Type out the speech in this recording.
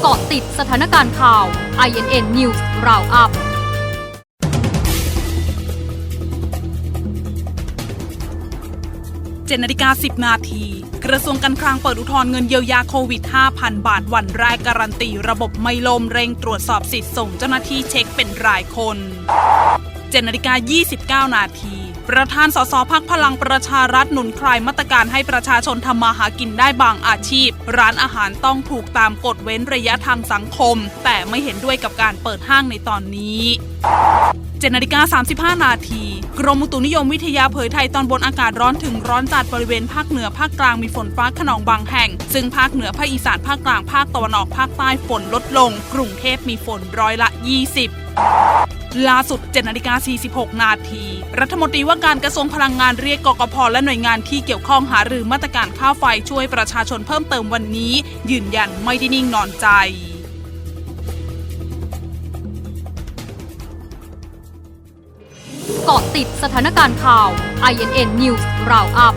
เกาะติดสถานการณ์ข่าว INN News Roundup เจ็ดนาฬิกา10นาที กระทรวงการคลังเปิดอุทธรณ์เงินเยียวยาโควิด 5,000 บาทวันแรกการันตี ระบบไม่ลมเร่งตรวจสอบสิทธิ์ส่งเจ้าหน้าที่เช็คเป็นรายคน เจ็นาฬิกา29 นาที ประธานสสพักพลังประชารัฐหนุนคลายมาตรการให้ประชาชนทำมาหากินได้บางอาชีพ ร้านอาหารต้องถูกตามกฎเว้นระยะทางสังคม แต่ไม่เห็นด้วยกับการเปิดห้างในตอนนี้7นาฬิกา35 นาที กรมอุตุนิยมวิทยาเผยไทยตอนบนอากาศร้อนถึงร้อนจัดบริเวณภาคเหนือภาคกลางมีฝนฟ้าขนองบางแห่ง ซึ่งภาคเหนือภาคอีสานภาคกลางภาคตะวันออกภาคใต้ฝนลดลง กรุงเทพมีฝนร้อยละ 20 ล่าสุด7นาฬิกา46 นาที รัฐมนตรีว่าการกระทรวงพลังงานเรียกกกพและหน่วยงานที่เกี่ยวข้องหารือมาตรการค่าไฟช่วยประชาชนเพิ่มเติมวันนี้ ยืนยันไม่ได้นิ่งนอนใจเกาะติดสถานการณ์ข่าว INN News Roundup